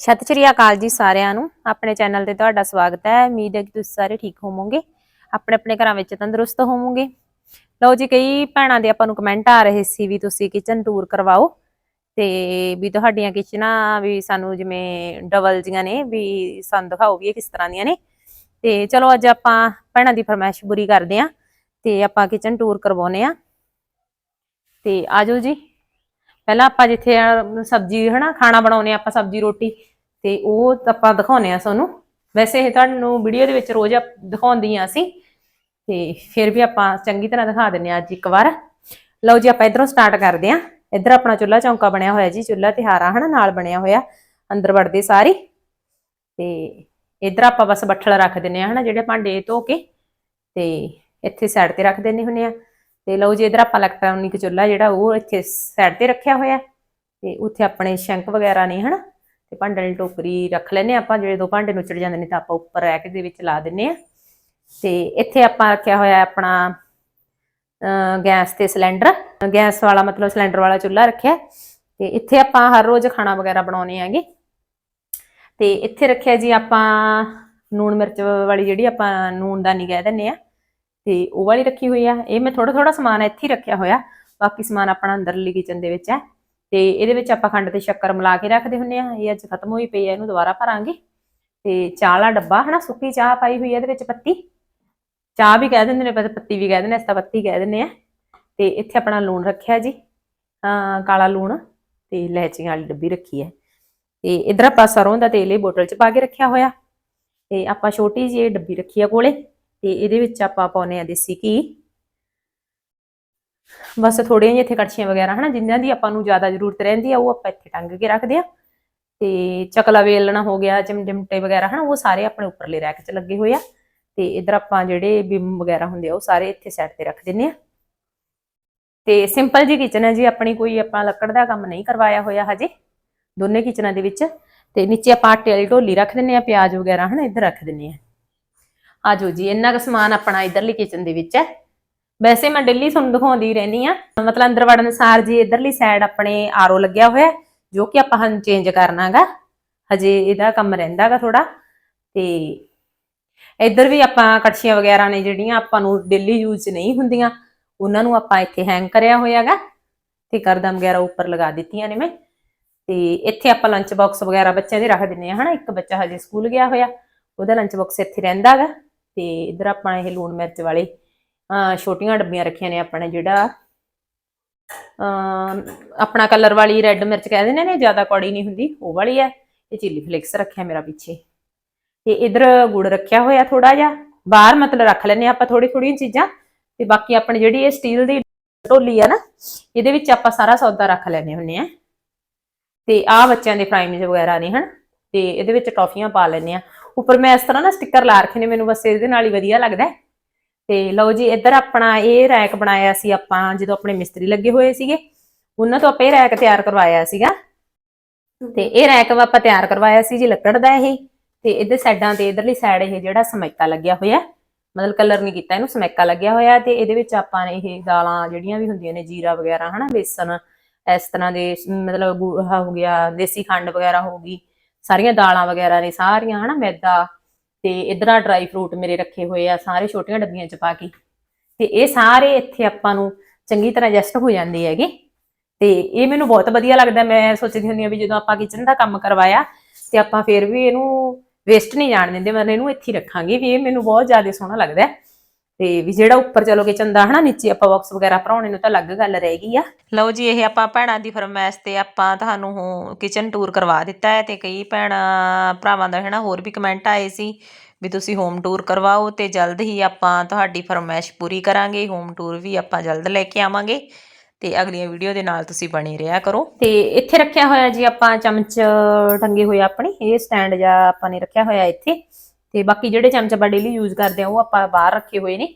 ਸਤਿ ਸ਼੍ਰੀ ਅਕਾਲ ਜੀ ਸਾਰਿਆਂ ਨੂੰ। ਆਪਣੇ ਚੈਨਲ ਤੇ ਤੁਹਾਡਾ ਸਵਾਗਤ ਹੈ। ਉਮੀਦ ਹੈ ਕਿ ਤੁਸੀਂ ਸਾਰੇ ਠੀਕ ਹੋਵੋਗੇ। ਆਪਣੇ ਆਪਣੇ ਘਰਾਂ ਵਿੱਚ ਤੰਦਰੁਸਤ ਹੋਵੋਗੇ। ਲਓ ਜੀ, ਕਈ ਭੈਣਾਂ ਦੇ ਆਪਾਂ ਨੂੰ ਕਮੈਂਟ ਆ ਰਹੇ ਸੀ ਵੀ ਤੁਸੀਂ ਕਿਚਨ ਟੂਰ ਕਰਵਾਓ। ਤੇ ਵੀ ਤੁਹਾਡੀਆਂ ਕਿਚਨਾਂ ਵੀ ਸਾਨੂੰ ਜਿਵੇਂ ਡਬਲ ਜੀਆਂ ਨੇ, ਵੀ ਸਾਨੂੰ ਦਿਖਾਓ ਵੀ ਇਹ ਕਿਸ ਤਰ੍ਹਾਂ ਦੀਆਂ ਨੇ। ਤੇ ਚਲੋ ਅੱਜ ਆਪਾਂ ਭੈਣਾਂ ਦੀ ਫਰਮਾਇਸ਼ ਪੂਰੀ ਕਰਦੇ ਆਂ ਤੇ ਆਪਾਂ ਕਿਚਨ ਟੂਰ ਕਰਵਾਉਨੇ ਆ ਤੇ ਆਜੋ ਜੀ। ਪਹਿਲਾਂ ਆਪਾਂ ਜਿੱਥੇ ਸਬਜ਼ੀ ਹਨਾ, ਖਾਣਾ ਬਣਾਉਨੇ ਆ ਆਪਾਂ, ਸਬਜ਼ੀ, ਰੋਟੀ, ਤੇ ਉਹ ਆਪਾਂ ਦਿਖਾਉਨੇ ਆ ਤੁਹਾਨੂੰ। ਵੈਸੇ ਇਹ ਤੁਹਾਨੂੰ ਵੀਡੀਓ ਦੇ ਵਿੱਚ ਰੋਜ਼ ਦਿਖਾਉਂਦੀ ਆ ਅਸੀਂ, ਤੇ ਫਿਰ ਵੀ ਆਪਾਂ ਚੰਗੀ ਤਰ੍ਹਾਂ ਦਿਖਾ ਦਿੰਨੇ ਆ ਅੱਜ ਇੱਕ ਵਾਰ। ਲਓ ਜੀ, ਆਪਾਂ ਇਧਰੋਂ ਸਟਾਰਟ ਕਰਦੇ ਆ ਇਧਰ ਆਪਣਾ ਚੁੱਲਾ ਚੌਂਕਾ ਬਣਿਆ ਹੋਇਆ ਜੀ ਚੁੱਲਾ ਤਿਹਾਰਾ ਹਨਾ, ਨਾਲ ਬਣਿਆ ਹੋਇਆ, ਅੰਦਰ ਵੜਦੇ ਸਾਰੀ। ਤੇ ਇਧਰ ਆਪਾਂ ਬਸ ਬੱਠਲ ਰੱਖ ਦਿੰਨੇ ਆ ਹਨਾ, ਜਿਹੜੇ ਭਾਂਡੇ ਧੋ ਕੇ, ਤੇ ਇੱਥੇ ਸਾਈਡ ਤੇ ਰੱਖ ਦਿੰਨੇ ਹੁੰਨੇ ਆ ਤੇ ਲਓ ਜੀ, ਇਧਰ ਆਪਾਂ ਇਲੈਕਟ੍ਰੋਨਿਕ ਚੁੱਲ੍ਹਾ ਜਿਹੜਾ ਉਹ ਇੱਥੇ ਸਾਈਡ ਤੇ ਰੱਖਿਆ ਹੋਇਆ ਤੇ ਉੱਥੇ ਆਪਣੇ ਸ਼ੰਕ ਵਗੈਰਾ ਨੇ, ਹਨਾ? ਤੇ ਭਾਂਡੇ ਦੀ ਟੋਕਰੀ ਰੱਖ ਲੈਨੇ ਆਪਾਂ, ਜਿਹੜੇ ਦੋ ਭਾਂਡੇ ਨੁੱਚੜ ਜਾਂਦੇ ਨੇ ਤਾਂ ਆਪਾਂ ਉੱਪਰ ਰੈਕ ਦੇ ਵਿੱਚ ਲਾ ਦਿੰਨੇ ਆ ਤੇ ਇੱਥੇ ਆਪਾਂ ਰੱਖਿਆ ਹੋਇਆ ਆਪਣਾ ਗੈਸ ਤੇ ਸਿਲੰਡਰ। ਗੈਸ ਵਾਲਾ ਮਤਲਬ ਸਿਲੰਡਰ ਵਾਲਾ ਚੁੱਲ੍ਹਾ ਰੱਖਿਆ ਤੇ ਇੱਥੇ ਆਪਾਂ ਹਰ ਰੋਜ਼ ਖਾਣਾ ਵਗੈਰਾ ਬਣਾਉਨੇ ਆਂਗੇ ਤੇ ਇੱਥੇ ਰੱਖਿਆ ਜੀ ਆਪਾਂ ਨੂਣ ਮਿਰਚ ਵਾਲੀ ਜਿਹੜੀ ਆਪਾਂ ਨੂਣ ਨੂਨਦਾਨੀ ਕਹਿ ਦਿੰਨੇ ਆ ਤੇ ਉਹ ਵਾਲੀ ਰੱਖੀ ਹੋਈ ਆ। ਇਹ ਮੈਂ ਥੋੜਾ ਥੋੜਾ ਸਮਾਨ ਇੱਥੇ ਹੀ ਰੱਖਿਆ ਹੋਇਆ। ਬਾਕੀ ਸਮਾਨ ਆਪਣਾ ਅੰਦਰਲੀ ਕਿਚਨ ਦੇ ਵਿੱਚ ਹੈ। ਤੇ ਇਹਦੇ ਵਿੱਚ ਆਪਾਂ ਖੰਡ ਤੇ ਸ਼ੱਕਰ ਮਿਲਾ ਕੇ ਰੱਖਦੇ ਹੁੰਨੇ ਆ ਇਹ ਅੱਜ ਖਤਮ ਹੋਈ ਪਈ ਹੈ ਇਹਨੂੰ ਦੁਬਾਰਾ ਭਰਾਂਗੇ। ਤੇ ਚਾਹ ਵਾਲਾ ਡੱਬਾ, ਹਨਾ, ਸੁੱਕੀ ਚਾਹ ਪਾਈ ਹੋਈ ਹੈ ਇਹਦੇ ਵਿੱਚ ਪੱਤੀ। ਚਾਹ ਵੀ ਕਹਿ ਦਿੰਦੇ ਨੇ ਪੱਤੀ ਵੀ ਕਹਿ ਦਿੰਦੇ ਨੇ ਇਸ ਤਾਂ ਪੱਤੀ ਕਹਿ ਦਿੰਦੇ ਆ ਤੇ ਇੱਥੇ ਆਪਣਾ ਲੂਣ ਰੱਖਿਆ ਜੀ। ਕਾਲਾ ਲੂਣ ਤੇ ਇਲਾਇਚੀਆਂ ਵਾਲੀ ਡੱਬੀ ਰੱਖੀ ਹੈ। ਤੇ ਇਧਰ ਆਪਾਂ ਸਰੋਂ ਦਾ ਤੇਲ ਇਹ ਬੋਤਲ 'ਚ ਪਾ ਕੇ ਰੱਖਿਆ ਹੋਇਆ। ਤੇ ਆਪਾਂ ਛੋਟੀ ਜਿਹੀ ਇਹ ਡੱਬੀ ਰੱਖੀ ਆ ਕੋਲੇ। ਤੇ ਇਹਦੇ ਵਿੱਚ ਆਪਾਂ ਪਾਉਨੇ ਆ ਦੇਸੀ ਘੀ। ਬਸ ਥੋੜੀਆਂ ਜਿਹੀਆਂ ਇੱਥੇ ਕੜਛੀਆਂ ਵਗੈਰਾ ਹਨਾ, ਜਿੰਨਾਂ ਦੀ ਆਪਾਂ ਨੂੰ ਜ਼ਿਆਦਾ ਜ਼ਰੂਰਤ ਰਹਿੰਦੀ ਆ, ਉਹ ਆਪਾਂ ਇੱਥੇ ਟੰਗ ਕੇ ਰੱਖਦੇ ਆ ਤੇ ਚਕਲਾ ਵੇਲਣਾ ਹੋ ਗਿਆ ਚਮਚਮਟੇ ਵਗੈਰਾ ਹਨਾ, ਉਹ ਸਾਰੇ ਆਪਣੇ ਉੱਪਰਲੇ ਰੈਕ 'ਚ ਲੱਗੇ ਹੋਏ ਆ। ਤੇ ਇਧਰ ਆਪਾਂ ਜਿਹੜੇ ਬਿਮ ਵਗੈਰਾ ਹੁੰਦੇ ਆ, ਉਹ ਸਾਰੇ ਇੱਥੇ ਸਾਈਡ ਤੇ ਰੱਖ ਦਿੰਨੇ ਆ। ਤੇ ਸਿੰਪਲ ਜੀ ਕਿਚਨ ਹੈ ਜੀ, ਆਪਣੀ ਕੋਈ ਆਪਾਂ ਲੱਕੜ ਦਾ ਕੰਮ ਨਹੀਂ ਕਰਵਾਇਆ ਹੋਇਆ ਹਜੇ, ਦੋਨੇ ਕਿਚਨਾਂ ਦੇ ਵਿੱਚ। ਤੇ ਨੀਚੇ ਆਪਾਂ ਆਟੇ ਵਾਲੀ ਢੋਲੀ ਰੱਖ ਦਿੰਨੇ ਆ ਪਿਆਜ਼ ਵਗੈਰਾ ਹਨਾ, ਇੱਧਰ ਰੱਖ ਦਿੰਨੇ ਆ ਆਜੋ ਜੀ, ਇੰਨਾ ਕੁ ਸਮਾਨ ਆਪਣਾ ਇਧਰਲੀ ਕਿਚਨ ਦੇ ਵਿੱਚ ਹੈ। ਵੈਸੇ ਮੈਂ ਡੇਲੀ ਤੁਹਾਨੂੰ ਦਿਖਾਉਂਦੀ ਰਹਿਣੀ ਆ ਮਤਲਬ ਅੰਦਰ ਵੜਨ ਸਾਰ ਜੀ, ਇਧਰਲੀ ਸਾਈਡ ਆਪਣੇ ਆਰਓ ਲੱਗਿਆ ਹੋਇਆ ਜੋ ਕਿ ਆਪਾਂ ਹਨ ਚੇਂਜ ਕਰਨਾਗਾ। ਹਜੇ ਇਹਦਾ ਕੰਮ ਰਹਿੰਦਾਗਾ ਥੋੜਾ ਤੇ ਇੱਧਰ ਵੀ ਆਪਾਂ ਕੜਛੀਆਂ ਵਗੈਰਾ ਨੇ ਜਿਹੜੀਆਂ ਆਪਾਂ ਨੂੰ ਡੇਲੀ ਯੂਜ਼ ਨਹੀਂ ਹੁੰਦੀਆਂ, ਉਹਨਾਂ ਨੂੰ ਆਪਾਂ ਇੱਥੇ ਹੈਂਗ ਕਰਿਆ ਹੋਇਆਗਾ। ਤੇ ਕਰਦਮ ਵਗੈਰਾ ਉੱਪਰ ਲਗਾ ਦਿੱਤੀਆਂ ਨੇ ਮੈਂ। ਤੇ ਇੱਥੇ ਆਪਾਂ ਲੰਚ ਬਾਕਸ ਵਗੈਰਾ ਬੱਚਿਆਂ ਦੇ ਰੱਖ ਦਿੰਨੇ ਆ ਹਨਾ? ਇੱਕ ਬੱਚਾ ਹਜੇ ਸਕੂਲ ਗਿਆ ਹੋਇਆ, ਉਹਦਾ ਲੰਚ ਬਾਕਸ ਇੱਥੇ ਰਹਿੰਦਾਗਾ। ਤੇ ਇੱਧਰ ਆਪਾਂ ਇਹ ਲੂਣ ਮਿਰਚ ਵਾਲੇ, ਅਹ ਛੋਟੀਆਂ ਡੱਬੀਆਂ ਰੱਖੀਆਂ ਨੇ ਆਪਣੇ ਜਿਹੜਾ ਅਹ ਆਪਣਾ ਕਲਰ ਵਾਲੀ ਰੈੱਡ ਮਿਰਚ ਕਹਿ ਦਿੰਦੇ ਨੇ, ਜ਼ਿਆਦਾ ਕੌੜੀ ਨਹੀਂ ਹੁੰਦੀ, ਉਹ ਵਾਲੀ ਹੈ ਤੇ ਚਿੱਲੀ ਫਲੇਕਸ ਰੱਖਿਆ ਮੇਰਾ ਪਿੱਛੇ। ਤੇ ਇਧਰ ਗੁੜ ਰੱਖਿਆ ਹੋਇਆ ਥੋੜਾ ਜਿਹਾ, ਬਾਹਰ ਮਤਲਬ ਰੱਖ ਲੈਨੇ ਆਪਾਂ ਥੋੜੀ ਥੋੜੀਆਂ ਚੀਜ਼ਾਂ, ਤੇ ਬਾਕੀ ਆਪਣੀ ਜਿਹੜੀ ਇਹ ਸਟੀਲ ਦੀ ਢੋਲੀ ਆ ਨਾ, ਇਹਦੇ ਵਿੱਚ ਆਪਾਂ ਸਾਰਾ ਸੌਦਾ ਰੱਖ ਲੈਨੇ ਹੁੰਨੇ ਆ ਤੇ ਆਹ ਬੱਚਿਆਂ ਦੇ ਪ੍ਰਾਈਮਜ਼ ਵਗੈਰਾ ਨੇ ਹਨ, ਤੇ ਇਹਦੇ ਵਿੱਚ ਟੌਫੀਆਂ ਪਾ ਲੈਨੇ ਆ ਉੱਪਰ ਮੈਂ ਇਸ ਤਰ੍ਹਾਂ ਨਾ ਸਟicker ਲਾ ਰੱਖੇ ਨੇ ਮੈਨੂੰ ਬਸ ਇਹਦੇ ਨਾਲ ਹੀ ਵਧੀਆ ਲੱਗਦਾ। ਤੇ ਲਓ ਜੀ ਇੱਧਰ ਆਪਣਾ ਇਹ ਰੈਕ ਬਣਾਇਆ ਸੀ ਆਪਾਂ ਜਦੋਂ ਆਪਣੇ ਮਿਸਤਰੀ ਲੱਗੇ ਹੋਏ ਸੀਗੇ ਉਹਨਾਂ ਤੋਂ ਆਪਾਂ ਇਹ ਰੈਕ ਤਿਆਰ ਕਰਵਾਇਆ ਸੀਗਾ। ਤੇ ਇਹ ਰੈਕ ਆਪਾਂ ਤਿਆਰ ਕਰਵਾਇਆ ਸੀ ਜੀ ਲੱਕੜ ਦਾ ਇਹ ਤੇ ਇਹਦੇ ਸਾਈਡਾਂ ਤੇ ਇਧਰਲੀ ਸਾਈਡ ਇਹ ਜਿਹੜਾ ਸਮੈਕਾ ਲੱਗਿਆ ਹੋਇਆ ਮਤਲਬ ਕਲਰ ਨਹੀਂ ਕੀਤਾ ਇਹਨੂੰ ਸਮੈਕਾ ਲੱਗਿਆ ਹੋਇਆ ਤੇ ਇਹਦੇ ਵਿੱਚ ਆਪਾਂ ਨੇ ਇਹ ਦਾਲਾਂ ਜਿਹੜੀਆਂ ਵੀ ਹੁੰਦੀਆਂ ਨੇ ਜੀਰਾ ਵਗੈਰਾ ਹਨਾ ਬੇਸਨ ਇਸ ਤਰ੍ਹਾਂ ਦੇ ਮਤਲਬ ਹੋ ਗਿਆ ਦੇਸੀ ਖੰਡ ਵਗੈਰਾ ਹੋ ਗਈ ਸਾਰੀਆਂ ਦਾਲਾਂ ਵਗੈਰਾ ਨੇ, ਸਾਰੀਆਂ, ਹਨਾ ਮੈਦਾ ਤੇ ਇਧਰ ਡਰਾਈ ਫਰੂਟ ਮੇਰੇ ਰੱਖੇ ਹੋਏ ਆ, ਸਾਰੇ ਛੋਟੀਆਂ ਡੱਬੀਆਂ ਚ ਪਾ ਕੇ। ਤੇ ਇਹ ਸਾਰੇ ਇੱਥੇ ਆਪਾਂ ਨੂੰ ਚੰਗੀ ਤਰ੍ਹਾਂ ਐਡਜਸਟ ਹੋ ਜਾਂਦੇ ਹੈਗੇ। ਤੇ ਇਹ ਮੈਨੂੰ ਬਹੁਤ ਵਧੀਆ ਲੱਗਦਾ, ਮੈਂ ਸੋਚਦੀ ਹੁੰਦੀ ਆ ਵੀ ਜਦੋਂ ਆਪਾਂ ਕਿਚਨ ਦਾ ਕੰਮ ਕਰਵਾਇਆ ਤੇ ਆਪਾਂ ਫਿਰ ਵੀ ਇਹਨੂੰ ਵੇਸਟ ਨਹੀਂ ਜਾਣ ਦਿੰਦੇ, ਮਤਲਬ ਇਹਨੂੰ ਇੱਥੇ ਹੀ ਰੱਖਾਂਗੇ, ਵੀ ਇਹ ਮੈਨੂੰ ਬਹੁਤ ਜ਼ਿਆਦਾ ਸੋਹਣਾ ਲੱਗਦਾ। ਤੇ ਵੀ ਜਿਹੜਾ ਉੱਪਰ ਚਲੋ ਕਿਚਨ ਦਾ ਹਨਾ ਨੀਚੇ ਆਪਾਂ ਬਾਕਸ ਵਗੈਰਾ ਭਰਾਉਣੇ ਨੂੰ ਤਾਂ ਅਲੱਗ ਗੱਲ ਰਹਿ ਗਈ ਆ। ਲਓ ਜੀ ਇਹ ਆਪਾਂ ਭੈਣਾਂ ਦੀ ਫਰਮਾਇਸ਼ ਤੇ ਆਪਾਂ ਤੁਹਾਨੂੰ ਕਿਚਨ ਟੂਰ ਕਰਵਾ ਦਿੱਤਾ ਹੈ ਤੇ ਕਈ ਭੈਣਾਂ ਭਰਾਵਾਂ ਦਾ ਹਨਾ ਹੋਰ ਵੀ ਕਮੈਂਟ ਆਏ ਸੀ ਵੀ ਤੁਸੀਂ ਹੋਮ ਟੂਰ ਕਰਵਾਓ ਤੇ ਜਲਦ ਹੀ ਆਪਾਂ ਤੁਹਾਡੀ ਫਰਮਾਇਸ਼ ਪੂਰੀ ਕਰਾਂਗੇ ਹੋਮ ਟੂਰ ਵੀ ਆਪਾਂ ਜਲਦ ਲੈ ਕੇ ਆਵਾਂਗੇ ਤੇ ਅਗਲੀਆਂ ਵੀਡੀਓ ਦੇ ਨਾਲ ਤੁਸੀਂ ਬਣੇ ਰਿਹਾ ਕਰੋ। ਤੇ ਇੱਥੇ ਰੱਖਿਆ ਹੋਇਆ ਜੀ ਆਪਾਂ ਚਮਚ ਟੰਗੇ ਹੋਏ ਆਪਣੀ ਇਹ ਸਟੈਂਡ ਜਾਂ ਆਪਾਂ ਨੇ ਰੱਖਿਆ ਹੋਇਆ ਇੱਥੇ। ਤੇ ਬਾਕੀ ਜਿਹੜੇ ਚਮਚ ਆਪਾਂ ਡੇਲੀ ਯੂਜ਼ ਕਰਦੇ ਆ, ਉਹ ਆਪਾਂ ਬਾਹਰ ਰੱਖੇ ਹੋਏ ਨੇ।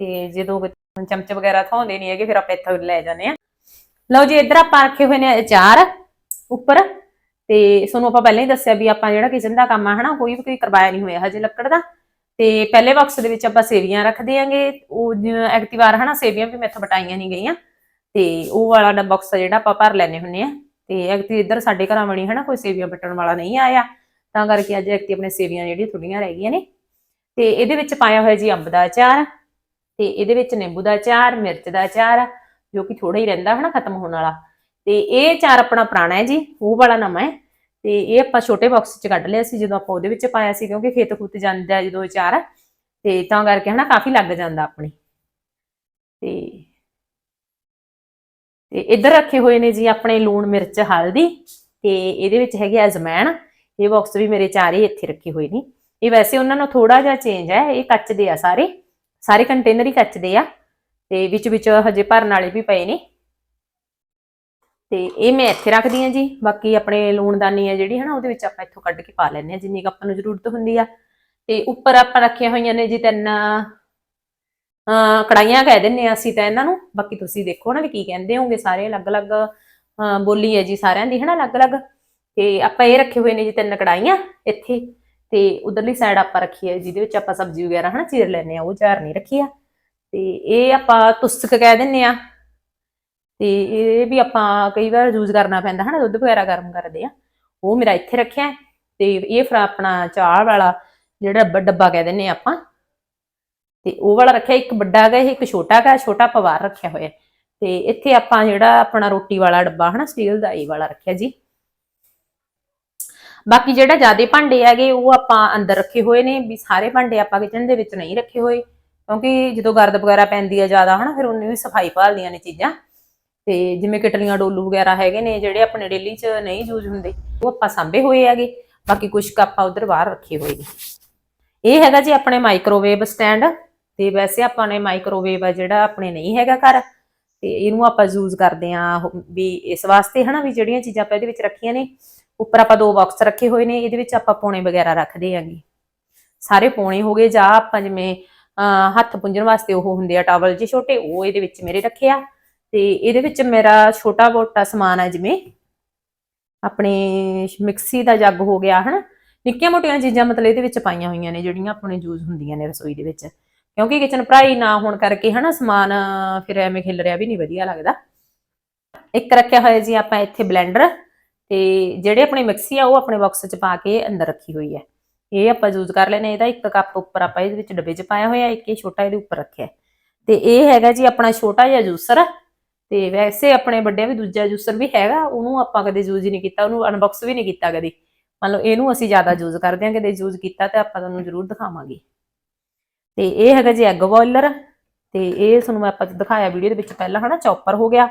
ਤੇ ਜਦੋਂ ਚਮਚ ਵਗੈਰਾ ਥਾਉਂਦੇ ਨਹੀਂ ਹੈਗੇ, ਫਿਰ ਆਪਾਂ ਇੱਥੋਂ ਲੈ ਜਾਂਦੇ ਆ। ਲਓ ਜੀ, ਇੱਧਰ ਆਪਾਂ ਰੱਖੇ ਹੋਏ ਨੇ ਅਚਾਰ ਉੱਪਰ। ਤੇ ਤੁਹਾਨੂੰ ਆਪਾਂ ਪਹਿਲਾਂ ਹੀ ਦੱਸਿਆ ਵੀ ਆਪਾਂ ਜਿਹੜਾ ਕਿਚਨ ਦਾ ਕੰਮ ਆ, ਹਨਾ, ਕੋਈ ਵੀ ਕੋਈ ਕਰਵਾਇਆ ਨਹੀਂ ਹੋਇਆ ਹਜੇ ਲੱਕੜ ਦਾ। ਤੇ ਪਹਿਲੇ ਬਾਕਸ ਦੇ ਵਿੱਚ ਆਪਾਂ ਸੇਵੀਆਂ ਰੱਖਦੇ ਆਂਗੇ ਉਹ ਐਕਟਿਵਾਰ ਹਨਾ, ਸੇਵੀਆਂ ਵੀ ਮੈਥੋਂ ਬਟਾਈਆਂ ਨਹੀਂ ਗਈਆਂ। ਤੇ ਉਹ ਵਾਲਾ ਡਾ ਬਾਕਸ ਜਿਹੜਾ ਆਪਾਂ ਭਰ ਲੈਨੇ ਹੁੰਨੇ ਆ। ਤੇ ਐਕਤੀ ਇੱਧਰ ਸਾਡੇ ਘਰਾਂ ਬਣੀ, ਹਨਾ, ਕੋਈ ਸੇਵੀਆਂ ਬਟਣ ਵਾਲਾ ਨਹੀਂ ਆਇਆ। ਤਾਂ ਕਰਕੇ ਅੱਜ ਐਕਤੀ ਆਪਣੇ ਸੇਵੀਆਂ ਜਿਹੜੀਆਂ ਥੋੜੀਆਂ ਰਹਿ ਗਈਆਂ ਨੇ। ਤੇ ਇਹਦੇ ਵਿੱਚ ਪਾਇਆ ਹੋਇਆ ਜੀ ਅੰਬ ਦਾ ਅਚਾਰ, ਤੇ ਇਹਦੇ ਵਿੱਚ ਨਿੰਬੂ ਦਾ ਅਚਾਰ, ਮਿਰਚ ਦਾ ਅਚਾਰ, ਜੋ ਕਿ ਥੋੜਾ ਹੀ ਰਹਿੰਦਾ ਹਨਾ ਖਤਮ ਹੋਣ ਵਾਲਾ। ਤੇ ਇਹ ਅਚਾਰ ਆਪਣਾ ਪੁਰਾਣਾ ਹੈ ਜੀ, ਉਹ ਵਾਲਾ ਨਵਾਂ ਹੈ। ਤੇ ਇਹ ਆਪਾਂ ਛੋਟੇ ਬਾਕਸ 'ਚ ਕੱਢ ਲਿਆ ਸੀ ਜਦੋਂ ਆਪਾਂ ਉਹਦੇ ਵਿੱਚ ਪਾਇਆ ਸੀ, ਕਿਉਂਕਿ ਖੇਤ ਖੁੱਤ ਜਾਂਦਾ ਜਦੋਂ ਅਚਾਰ। ਤੇ ਤਾਂ ਕਰਕੇ ਹਨਾ ਕਾਫੀ ਲੱਗ ਜਾਂਦਾ ਆਪਣੀ। ਤੇ ਤੇ ਇੱਧਰ ਰੱਖੇ ਹੋਏ ਨੇ ਜੀ ਆਪਣੇ ਲੂਣ, ਮਿਰਚ, ਹਲਦੀ, ਤੇ ਇਹਦੇ ਵਿੱਚ ਹੈਗੇ ਅਜਮੈਣ। ਇਹ ਬਾਕਸ ਵੀ ਮੇਰੇ ਚਾਰੇ ਇੱਥੇ ਰੱਖੇ ਹੋਏ ਨੇ। ਇਹ ਵੈਸੇ ਉਹਨਾਂ ਨੂੰ ਥੋੜਾ ਜਿਹਾ ਚੇਂਜ ਹੈ, ਇਹ ਕੱਚ ਦੇ ਆ ਸਾਰੇ। ਸਾਰੇ ਕੰਟੇਨਰ ਹੀ ਕੱਚ ਦੇ ਆ ਤੇ ਵਿੱਚ ਵਿੱਚ ਹਜੇ ਭਰਨ ਵਾਲੇ ਵੀ ਪਏ ਨੇ। ਤੇ ਇਹ ਮੈਂ ਇੱਥੇ ਰੱਖਦੀ ਆ ਜੀ। ਬਾਕੀ ਆਪਣੇ ਲੂਣਦਾਨੀ ਆ ਜਿਹੜੀ ਹਨਾ, ਉਹਦੇ ਵਿੱਚ ਆਪਾਂ ਇੱਥੋਂ ਕੱਢ ਕੇ ਪਾ ਲੈਂਦੇ ਆ ਜਿੰਨੀ ਕੁ ਆਪਾਂ ਨੂੰ ਜ਼ਰੂਰਤ ਹੁੰਦੀ ਆ। ਤੇ ਉੱਪਰ ਆਪਾਂ ਰੱਖੀਆਂ ਹੋਈਆਂ ਨੇ ਜੀ ਤਿੰਨ, ਅਹ ਕੜਾਈਆਂ ਕਹਿ ਦਿੰਨੇ ਆ ਅਸੀਂ ਤਾਂ ਇਹਨਾਂ ਨੂੰ। ਬਾਕੀ ਤੁਸੀਂ ਦੇਖੋ ਨਾ ਵੀ ਕੀ ਕਹਿੰਦੇ ਹੋਗੇ ਸਾਰੇ ਅਲੱਗ-ਅਲੱਗ, ਅਹ ਬੋਲੀ ਹੈ ਜੀ ਸਾਰਿਆਂ ਦੀ ਹਨਾ, ਅਲੱਗ-ਅਲੱਗ। ਤੇ ਆਪਾਂ ਇਹ ਰੱਖੇ ਹੋਏ ਨੇ ਜੀ ਤਿੰਨ ਕੜਾਈਆਂ ਇੱਥੇ, ਤੇ ਉਧਰਲੀ ਸਾਈਡ ਆਪਾਂ ਰੱਖੀ ਹੈ ਜਿਹਦੇ ਵਿੱਚ ਆਪਾਂ ਸਬਜ਼ੀ ਵਗੈਰਾ ਹਨਾ ਚੀਰ ਲੈਨੇ ਆ ਉਹ ਚਾਰ ਨਹੀਂ ਰੱਖੀ ਆ। ਤੇ ਇਹ ਆਪਾਂ ਤੁਸਕ ਕਹਿ ਦਿੰਨੇ ਆ ਤੇ ਇਹ ਵੀ ਆਪਾਂ ਕਈ ਵਾਰ ਯੂਜ਼ ਕਰਨਾ ਪੈਂਦਾ ਹਨਾ, ਦੁੱਧ ਵਗੈਰਾ ਗਰਮ ਕਰਦੇ ਆ ਉਹ ਮੇਰਾ ਇੱਥੇ ਰੱਖਿਆ ਤੇ ਇਹ ਫਿਰ ਆਪਣਾ ਚਾਹ ਵਾਲਾ ਜਿਹੜਾ ਡੱਬਾ ਕਹਿ ਦਿੰਨੇ ਆ ਆਪਾਂ। ਤੇ ਉਹ ਵਾਲਾ ਰੱਖਿਆ, ਇੱਕ ਵੱਡਾ ਹੈਗਾ ਇਹ, ਇੱਕ ਛੋਟਾ ਹੈਗਾ, ਛੋਟਾ ਆਪਾਂ ਬਾਹਰ ਰੱਖਿਆ ਹੋਇਆ ਤੇ ਇੱਥੇ ਆਪਾਂ ਜਿਹੜਾ ਆਪਣਾ ਰੋਟੀ ਵਾਲਾ ਡੱਬਾ ਹਨਾ ਸਟੀਲ ਦਾ, ਇਹ ਵਾਲਾ ਰੱਖਿਆ ਜੀ। ਬਾਕੀ ਜਿਹੜਾ ਜਿਆਦੇ ਭਾਂਡੇ ਹੈਗੇ, ਉਹ ਆਪਾਂ ਅੰਦਰ ਰੱਖੇ ਹੋਏ ਨੇ, ਵੀ ਸਾਰੇ ਭਾਂਡੇ ਆਪਾਂ ਕਿਚਨ ਦੇ ਵਿੱਚ ਨਹੀਂ ਰੱਖੇ ਹੋਏ, ਕਿਉਂਕਿ ਜਦੋਂ ਗਰਦ ਵਗੈਰਾ ਪੈਂਦੀ ਹੈ ਜ਼ਿਆਦਾ, ਹਨਾ, ਫਿਰ ਉਹਨੇ ਵੀ ਸਫ਼ਾਈ ਭਾਲਦੀਆਂ ਨੇ ਚੀਜ਼ਾਂ। ਤੇ ਜਿਵੇਂ ਕਿਟਲੀਆਂ, ਡੋਲੂ ਵਗੈਰਾ ਹੈਗੇ ਨੇ, ਜਿਹੜੇ ਆਪਣੇ ਡੇਲੀ 'ਚ ਨਹੀਂ ਯੂਜ਼ ਹੁੰਦੇ, ਉਹ ਆਪਾਂ ਸਾਂਭੇ ਹੋਏ ਹੈਗੇ, ਬਾਕੀ ਕੁਝ ਕੁ ਆਪਾਂ ਉਧਰ ਬਾਹਰ ਰੱਖੇ ਹੋਏ ਨੇ। ਇਹ ਹੈਗਾ ਜੀ ਆਪਣੇ ਮਾਈਕ੍ਰੋਵੇਵ ਸਟੈਂਡ ਤੇ ਵੈਸੇ ਆਪਾਂ ਨੇ ਮਾਈਕ੍ਰੋਵੇਵ ਆ ਜਿਹੜਾ ਆਪਣੇ ਨਹੀਂ ਹੈਗਾ ਘਰ, ਤੇ ਇਹਨੂੰ ਆਪਾਂ ਯੂਜ਼ ਕਰਦੇ ਆ ਵੀ ਇਸ ਵਾਸਤੇ, ਹਨਾ, ਵੀ ਜਿਹੜੀਆਂ ਚੀਜ਼ਾਂ ਆਪਾਂ ਇਹਦੇ ਵਿੱਚ ਰੱਖੀਆਂ ਨੇ ਉੱਪਰ ਆਪਾਂ ਦੋ ਬਾਕਸ ਰੱਖੇ ਹੋਏ ਨੇ, ਇਹਦੇ ਵਿੱਚ ਆਪਾਂ ਪੌਣੇ ਵਗੈਰਾ ਰੱਖਦੇ ਆਂਗੇ ਸਾਰੇ ਪੌਣੇ ਹੋ ਗਏ, ਜਾਂ ਆਪਾਂ ਜਿਵੇਂ, ਅਹ, ਹੱਥ ਪੁੰਝਣ ਵਾਸਤੇ ਉਹ ਹੁੰਦੇ ਆ ਟਾਵਲ ਜੇ ਛੋਟੇ, ਉਹ ਇਹਦੇ ਵਿੱਚ ਮੇਰੇ ਰੱਖੇ ਆ। ਤੇ ਇਹਦੇ ਵਿੱਚ ਮੇਰਾ ਛੋਟਾ ਮੋਟਾ ਸਮਾਨ ਆ, ਜਿਵੇਂ ਆਪਣੇ ਮਿਕਸੀ ਦਾ ਜੱਗ ਹੋ ਗਿਆ, ਹਨਾ? ਨਿੱਕੀਆਂ ਮੋਟੀਆਂ ਚੀਜ਼ਾਂ ਮਤਲਬ ਇਹਦੇ ਵਿੱਚ ਪਾਈਆਂ ਹੋਈਆਂ ਨੇ, ਜਿਹੜੀਆਂ ਆਪਣੇ ਯੂਜ਼ ਹੁੰਦੀਆਂ ਨੇ ਰਸੋਈ ਦੇ ਵਿੱਚ। ਕਿਉਂਕਿ ਕਿਚਨ ਭਰਾਈ ਨਾ ਹੋਣ ਕਰਕੇ, ਹਨਾ, ਸਮਾਨ ਫਿਰ ਐਵੇਂ ਖਿਲ ਰਿਹਾ ਵੀ ਨਹੀਂ, ਵਧੀਆ ਲੱਗਦਾ। ਇੱਕ ਰੱਖਿਆ ਹੋਇਆ ਜੀ ਆਪਾਂ ਇੱਥੇ ਬਲੈਂਡਰ ਤੇ ਜਿਹੜੇ ਆਪਣੇ ਮਿਕਸੀ ਆ, ਉਹ ਆਪਣੇ ਬਾਕਸ 'ਚ ਪਾ ਕੇ ਅੰਦਰ ਰੱਖੀ ਹੋਈ ਹੈ। ਇਹ ਆਪਾਂ ਯੂਜ਼ ਕਰ ਲੈਨੇ ਇਹਦਾ ਇੱਕ ਕੱਪ ਉੱਪਰ ਆਪਾਂ ਇਹਦੇ ਵਿੱਚ ਡੱਬੇ 'ਚ ਪਾਇਆ ਹੋਇਆ, ਇੱਕ ਇਹ ਛੋਟਾ ਇਹਦੇ ਉੱਪਰ ਰੱਖਿਆ। ਤੇ ਇਹ ਹੈਗਾ ਜੀ ਆਪਣਾ ਛੋਟਾ ਜਿਹਾ ਜੂਸਰ ਤੇ ਵੈਸੇ ਆਪਣੇ ਵੱਡਿਆਂ ਵੀ ਦੂਜਾ ਜੂਸਰ ਵੀ ਹੈਗਾ, ਉਹਨੂੰ ਆਪਾਂ ਕਦੇ ਯੂਜ਼ ਹੀ ਨਹੀਂ ਕੀਤਾ, ਉਹਨੂੰ ਅਨਬਾਕਸ ਵੀ ਨਹੀਂ ਕੀਤਾ ਕਦੇ। ਮੰਨ ਲਓ ਇਹਨੂੰ ਅਸੀਂ ਜ਼ਿਆਦਾ ਯੂਜ਼ ਕਰਦੇ ਹਾਂ, ਕਦੇ ਯੂਜ਼ ਕੀਤਾ ਤੇ ਆਪਾਂ ਤੁਹਾਨੂੰ ਜ਼ਰੂਰ ਦਿਖਾਵਾਂਗੇ। ਤੇ ਇਹ ਹੈਗਾ ਜੀ ਐਗ ਬੋਇਲਰ ਤੇ ਇਹ ਤੁਹਾਨੂੰ ਮੈਂ ਆਪਾਂ ਦਿਖਾਇਆ ਵੀਡੀਓ ਦੇ ਵਿੱਚ ਪਹਿਲਾਂ, ਹਨਾ ਚੌਪਰ ਹੋ ਗਿਆ।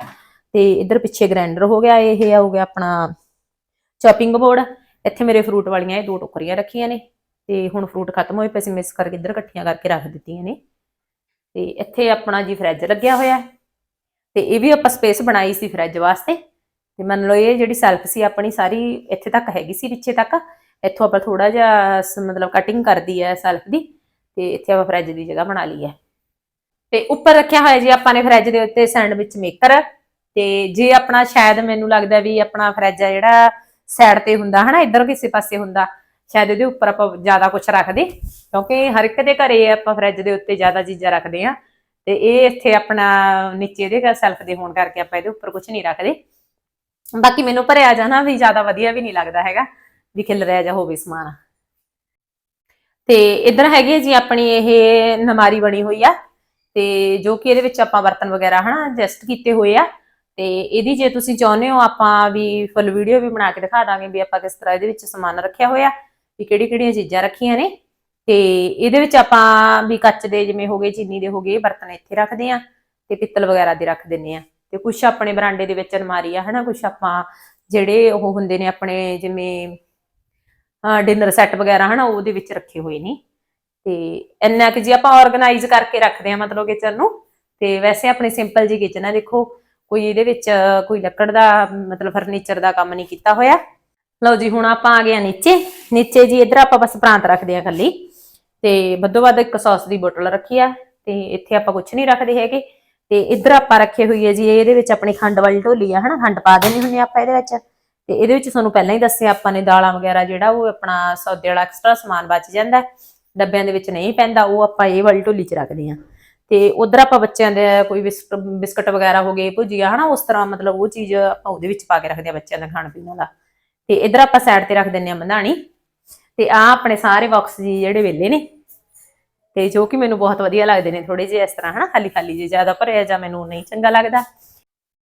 ਤੇ ਇੱਧਰ ਪਿੱਛੇ ਗ੍ਰਾਈਂਡਰ ਹੋ ਗਿਆ, ਇਹ ਹੋ ਗਿਆ ਆਪਣਾ ਚੌਪਿੰਗ ਬੋਰਡ ਇੱਥੇ ਮੇਰੇ ਫਰੂਟ ਵਾਲੀਆਂ ਇਹ ਦੋ ਟੋਕਰੀਆਂ ਰੱਖੀਆਂ ਨੇ ਤੇ ਹੁਣ ਫਰੂਟ ਖਤਮ ਹੋਏ ਪਏ ਸੀ ਮਿਸ ਕਰਕੇ ਇੱਧਰ ਇਕੱਠੀਆਂ ਕਰਕੇ ਰੱਖ ਦਿੱਤੀਆਂ ਨੇ। ਤੇ ਇੱਥੇ ਆਪਣਾ ਜੀ ਫ੍ਰਿਜ ਲੱਗਿਆ ਹੋਇਆ ਤੇ ਇਹ ਵੀ ਆਪਾਂ ਸਪੇਸ ਬਣਾਈ ਸੀ ਫ੍ਰਿਜ ਵਾਸਤੇ। ਤੇ ਮੰਨ ਲਓ ਇਹ ਜਿਹੜੀ ਸੈਲਫ ਸੀ, ਆਪਣੀ ਸਾਰੀ ਇੱਥੇ ਤੱਕ ਹੈਗੀ ਸੀ, ਪਿੱਛੇ ਤੱਕ। ਇੱਥੋਂ ਆਪਾਂ ਥੋੜਾ ਜਿਹਾ ਮਤਲਬ ਕਟਿੰਗ ਕਰਦੀ ਹੈ ਸੈਲਫ ਦੀ ਤੇ ਇੱਥੇ ਆਪਾਂ ਫ੍ਰਿਜ ਦੀ ਜਗ੍ਹਾ ਬਣਾ ਲਈ ਹੈ। ਤੇ ਉੱਪਰ ਰੱਖਿਆ ਹੋਇਆ ਜੀ ਆਪਾਂ ਨੇ ਫ੍ਰਿਜ ਦੇ ਉੱਤੇ ਸੈਂਡਵਿਚ ਮੇਕਰ ਤੇ ਜੇ ਆਪਣਾ ਸ਼ਾਇਦ ਮੈਨੂੰ ਲੱਗਦਾ ਵੀ ਆਪਣਾ ਫ੍ਰਿਜ ਆ ਜਿਹੜਾ ਸਾਈਡ ਤੇ ਹੁੰਦਾ, ਹਨਾ? ਇੱਧਰ ਕਿਸੇ ਪਾਸੇ ਹੁੰਦਾ। ਸ਼ਾਇਦ ਇਹਦੇ ਉੱਪਰ ਆਪਾਂ ਜ਼ਿਆਦਾ ਕੁਝ ਰੱਖਦੇ। ਕਿਉਂਕਿ ਹਰ ਇੱਕ ਦੇ ਘਰੇ ਆਪਾਂ ਫ੍ਰਿਜ ਦੇ ਉੱਤੇ ਜ਼ਿਆਦਾ ਚੀਜ਼ਾਂ ਰੱਖਦੇ ਆ ਤੇ ਇਹ ਇੱਥੇ ਆਪਣਾ ਨੀਚੇ ਇਹਦੇ ਸੈਲਫ ਦੇ ਹੋਣ ਕਰਕੇ ਆਪਾਂ ਇਹਦੇ ਉੱਪਰ ਕੁਝ ਨਹੀਂ ਰੱਖਦੇ। ਬਾਕੀ ਮੈਨੂੰ ਭਰਿਆ ਜਾਣਾ ਵੀ ਜ਼ਿਆਦਾ ਵਧੀਆ ਵੀ ਨਹੀਂ ਲੱਗਦਾ ਹੈਗਾ, ਵੀ ਖਿਲ ਰਿਹਾ ਜਾ ਹੋਵੇ ਸਮਾਨ। ਤੇ ਇੱਧਰ ਹੈਗੀ ਹੈ ਜੀ ਆਪਣੀ ਇਹ ਨਮਾਰੀ ਬਣੀ ਹੋਈ ਆ। ਤੇ ਜੋ ਕਿ ਇਹਦੇ ਵਿੱਚ ਆਪਾਂ ਬਰਤਨ ਵਗੈਰਾ, ਹਨਾ ਐਡਜਸਟ ਕੀਤੇ ਹੋਏ ਆ। ਤੇ ਇਹਦੀ ਜੇ ਤੁਸੀਂ ਚਾਹੁੰਦੇ ਹੋ, ਆਪਾਂ ਵੀ ਫੁੱਲ ਵੀਡੀਓ ਵੀ ਬਣਾ ਕੇ ਦਿਖਾ ਦਾਂਗੇ ਵੀ ਆਪਾਂ ਕਿਸ ਤਰ੍ਹਾਂ ਇਹਦੇ ਵਿੱਚ ਸਮਾਨ ਰੱਖਿਆ ਹੋਇਆ, ਵੀ ਕਿਹੜੀ ਕਿਹੜੀਆਂ ਚੀਜ਼ਾਂ ਰੱਖੀਆਂ ਨੇ। ਤੇ ਇਹਦੇ ਵਿੱਚ ਆਪਾਂ ਵੀ ਕੱਚ ਦੇ ਜਿਵੇਂ ਹੋ ਚੀਨੀ ਦੇ ਹੋ ਬਰਤਨ ਇੱਥੇ ਰੱਖਦੇ ਆ ਤੇ ਪਿੱਤਲ ਵਗੈਰਾ ਦੇ ਰੱਖ ਦਿੰਨੇ ਆ ਤੇ ਕੁਝ ਆਪਣੇ ਬਰਾਂਡੇ ਦੇ ਵਿੱਚ ਅਲਮਾਰੀ ਆ, ਹਨਾ ਕੁਝ ਆਪਾਂ ਜਿਹੜੇ ਉਹ ਹੁੰਦੇ ਨੇ ਆਪਣੇ ਜਿਵੇਂ ਡਿਨਰ ਸੈੱਟ ਵਗੈਰਾ, ਹਨਾ, ਉਹਦੇ ਵਿੱਚ ਰੱਖੇ ਹੋਏ ਨੇ। ਤੇ ਇੰਨਾ ਕਿ ਜੀ ਆਪਾਂ ਆਰਗੇਨਾਈਜ਼ ਕਰਕੇ ਰੱਖਦੇ ਆ ਮਤਲਬ ਕਿਚਨ ਨੂੰ, ਤੇ ਵੈਸੇ ਆਪਣੀ ਸਿੰਪਲ ਜੀ ਕਿਚਨ ਆ, ਦੇਖੋ ਕੋਈ ਇਹਦੇ ਵਿੱਚ ਕੋਈ ਲੱਕੜ ਦਾ, ਮਤਲਬ ਫਰਨੀਚਰ ਦਾ ਕੰਮ ਨਹੀਂ ਕੀਤਾ ਹੋਇਆ। ਲਓ ਜੀ, ਹੁਣ ਆਪਾਂ ਆ ਗਏ ਆ ਨੀਚੇ। ਨੀਚੇ ਜੀ, ਇੱਧਰ ਆਪਾਂ ਬਸ ਪ੍ਰਾਂਤ ਰੱਖਦੇ ਆ ਖਾਲੀ। ਤੇ ਵੱਧੋ ਵੱਧ ਇੱਕ ਸੌਸ ਦੀ ਬੋਤਲ ਰੱਖੀ ਆ, ਤੇ ਇੱਥੇ ਆਪਾਂ ਕੁਝ ਨਹੀਂ ਰੱਖਦੇ ਹੈਗੇ। ਤੇ ਇੱਧਰ ਆਪਾਂ ਰੱਖੇ ਹੋਈ ਹੈ ਜੀ, ਇਹਦੇ ਵਿੱਚ ਆਪਣੀ ਖੰਡ ਵਾਲੀ ਢੋਲੀ ਆ, ਹਨਾ? ਖੰਡ ਪਾ ਦੇਣੀ ਹੁੰਦੀ ਆ ਆਪਾਂ ਇਹਦੇ ਵਿੱਚ। ਤੇ ਇਹਦੇ ਵਿੱਚ ਤੁਹਾਨੂੰ ਪਹਿਲਾਂ ਹੀ ਦੱਸਿਆ ਆਪਾਂ ਨੇ, ਦਾਲਾਂ ਵਗੈਰਾ ਜਿਹੜਾ ਉਹ ਆਪਣਾ ਸੌਦੇ ਵਾਲਾ ਐਕਸਟਰਾ ਸਮਾਨ ਬਚ ਜਾਂਦਾ। ਡੱਬਿਆਂ ਦੇ ਵਿੱਚ ਨਹੀਂ ਪੈਂਦਾ, ਉਹ ਆਪਾਂ ਇਹ ਵਾਲੀ ਢੋਲੀ 'ਚ ਰੱਖਦੇ ਆ। ਤੇ ਉਧਰ ਆਪਾਂ ਬੱਚਿਆਂ ਦੇ ਕੋਈ ਬਿਸਕ- ਬਿਸਕਟ ਵਗੈਰਾ ਹੋ ਗਏ, ਭੁਜੀਆ, ਹਨਾ, ਉਸ ਤਰ੍ਹਾਂ ਮਤਲਬ ਉਹ ਚੀਜ਼ ਆਪਾਂ ਉਹਦੇ ਵਿੱਚ ਪਾ ਕੇ ਰੱਖਦੇ ਆ ਬੱਚਿਆਂ ਦਾ ਖਾਣ ਪੀਣ ਦਾ। ਤੇ ਇਧਰ ਆਪਾਂ ਸਾਈਡ ਤੇ ਰੱਖ ਦਿੰਨੇ ਆ ਮੰਧਾਣੀ ਤੇ ਆ ਆਪਣੇ ਸਾਰੇ ਬਾਕਸ ਜੀ ਜਿਹੜੇ ਵੇਲੇ ਨੇ। ਤੇ ਜੋ ਕਿ ਮੈਨੂੰ ਬਹੁਤ ਵਧੀਆ ਲੱਗਦੇ ਨੇ ਥੋੜੇ ਜਿਹੇ ਇਸ ਤਰ੍ਹਾਂ, ਹਨਾ ਖਾਲੀ ਖਾਲੀ ਜੇ ਜ਼ਿਆਦਾ ਭਰਿਆ ਜਾਂ ਮੈਨੂੰ ਨਹੀਂ ਚੰਗਾ ਲੱਗਦਾ।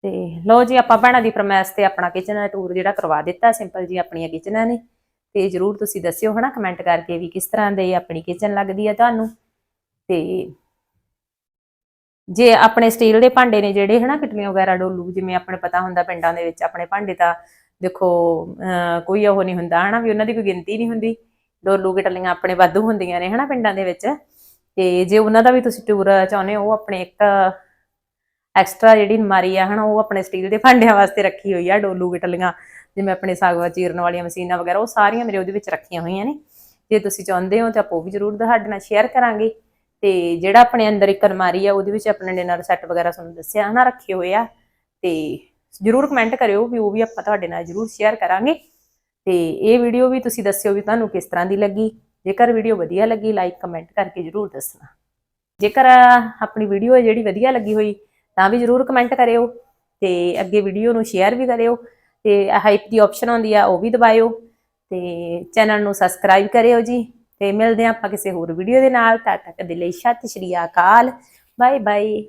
ਤੇ ਲਓ ਜੀ, ਆਪਾਂ ਭੈਣਾਂ ਦੀ ਫਰਮਾਇਸ਼ ਤੇ ਆਪਣਾ ਕਿਚਨ ਟੂਰ ਜਿਹੜਾ ਕਰਵਾ ਦਿੱਤਾ ਸਿੰਪਲ ਜੀ ਆਪਣੀਆਂ ਕਿਚਨਾਂ ਨੇ। ਤੇ ਜਰੂਰ ਤੁਸੀਂ ਦੱਸਿਓ, ਹਨਾ ਕਮੈਂਟ ਕਰਕੇ ਵੀ ਕਿਸ ਤਰ੍ਹਾਂ ਦੇ ਆਪਣੀ ਕਿਚਨ ਲੱਗਦੀ ਹੈ ਤੁਹਾਨੂੰ। ਤੇ ਜੇ ਆਪਣੇ ਸਟੀਲ ਦੇ ਭਾਂਡੇ ਨੇ ਜਿਹੜੇ ਹਨਾ, ਕਿਟਲੀਆਂ ਵਗੈਰਾ, ਡੋਲੂ, ਜਿਵੇਂ ਆਪਣੇ ਪਤਾ ਹੁੰਦਾ ਪਿੰਡਾਂ ਦੇ ਵਿੱਚ ਆਪਣੇ ਭਾਂਡੇ ਤਾਂ ਦੇਖੋ, ਅਹ ਕੋਈ ਉਹ ਨਹੀਂ ਹੁੰਦਾ ਹਨਾ, ਵੀ ਉਹਨਾਂ ਦੀ ਕੋਈ ਗਿਣਤੀ ਨਹੀਂ ਹੁੰਦੀ। ਡੋਲੂ ਕਿਟਲੀਆਂ ਆਪਣੇ ਵਾਧੂ ਹੁੰਦੀਆਂ ਨੇ ਹਨਾ ਪਿੰਡਾਂ ਦੇ ਵਿੱਚ। ਤੇ ਜੇ ਉਹਨਾਂ ਦਾ ਵੀ ਤੁਸੀਂ ਟੂਰ ਚਾਹੁੰਦੇ ਹੋ, ਉਹ ਆਪਣੇ ਇੱਕ ਐਕਸਟਰਾ ਜਿਹੜੀ ਅਲਮਾਰੀ ਆ ਹਨਾ, ਉਹ ਆਪਣੇ ਸਟੀਲ ਦੇ ਭਾਂਡਿਆਂ ਵਾਸਤੇ ਰੱਖੀ ਹੋਈ ਆ, ਡੋਲੂ ਗਿਟਲੀਆਂ ਜਿਵੇਂ ਆਪਣੇ ਸਾਗਵਾ ਚੀਰਨ ਵਾਲੀਆਂ ਮਸ਼ੀਨਾਂ ਵਗੈਰਾ, ਉਹ ਸਾਰੀਆਂ ਮੇਰੇ ਉਹਦੇ ਵਿੱਚ ਰੱਖੀਆਂ ਹੋਈਆਂ ਨੇ। ਜੇ ਤੁਸੀਂ ਚਾਹੁੰਦੇ ਹੋ ਤਾਂ ਆਪਾਂ ਉਹ ਵੀ ਜ਼ਰੂਰ ਤੁਹਾਡੇ ਨਾਲ ਸ਼ੇਅਰ ਕਰਾਂਗੇ। ਤੇ ਜਿਹੜਾ ਆਪਣੇ ਅੰਦਰ ਇੱਕ ਅਲਮਾਰੀ ਆ, ਉਹਦੇ ਵਿੱਚ ਆਪਣੇ ਡਿਨਰ ਸੈੱਟ ਵਗੈਰਾ ਤੁਹਾਨੂੰ ਦੱਸਿਆ, ਹਨਾ, ਰੱਖੇ ਹੋਏ ਆ। ਤੇ ਜ਼ਰੂਰ ਕਮੈਂਟ ਕਰਿਓ ਵੀ ਉਹ ਵੀ ਆਪਾਂ ਤੁਹਾਡੇ ਨਾਲ ਜ਼ਰੂਰ ਸ਼ੇਅਰ ਕਰਾਂਗੇ। ਤੇ ਇਹ ਵੀਡੀਓ ਵੀ ਤੁਸੀਂ ਦੱਸਿਓ ਵੀ ਤੁਹਾਨੂੰ ਕਿਸ ਤਰ੍ਹਾਂ ਦੀ ਲੱਗੀ। ਜੇਕਰ ਵੀਡੀਓ ਵਧੀਆ ਲੱਗੀ ਲਾਈਕ ਕਮੈਂਟ ਕਰਕੇ ਜ਼ਰੂਰ ਦੱਸਣਾ। ਜੇਕਰ ਆਪਣੀ ਵੀਡੀਓ ਹੈ ਜਿਹੜੀ ਵਧੀਆ ਲੱਗੀ ਹੋਈ, ਤਾਂ ਵੀ ਜ਼ਰੂਰ ਕਮੈਂਟ ਕਰਿਓ ਤੇ ਅੱਗੇ ਵੀਡੀਓ ਨੂੰ ਸ਼ੇਅਰ ਵੀ ਕਰਿਓ ਤੇ ਹਾਈਪ ਦੀ ਆਪਸ਼ਨ ਆਉਂਦੀ ਆ, ਉਹ ਵੀ ਦਬਾਇਓ ਤੇ ਚੈਨਲ ਨੂੰ ਸਬਸਕ੍ਰਾਈਬ ਕਰਿਓ ਜੀ। ਤੇ ਮਿਲਦੇ ਹਾਂ ਆਪਾਂ ਕਿਸੇ ਹੋਰ ਵੀਡੀਓ ਦੇ ਨਾਲ। ਤਦ ਤੱਕ ਦੇ ਲਈ ਸਤਿ ਸ਼੍ਰੀ ਅਕਾਲ। Bye bye.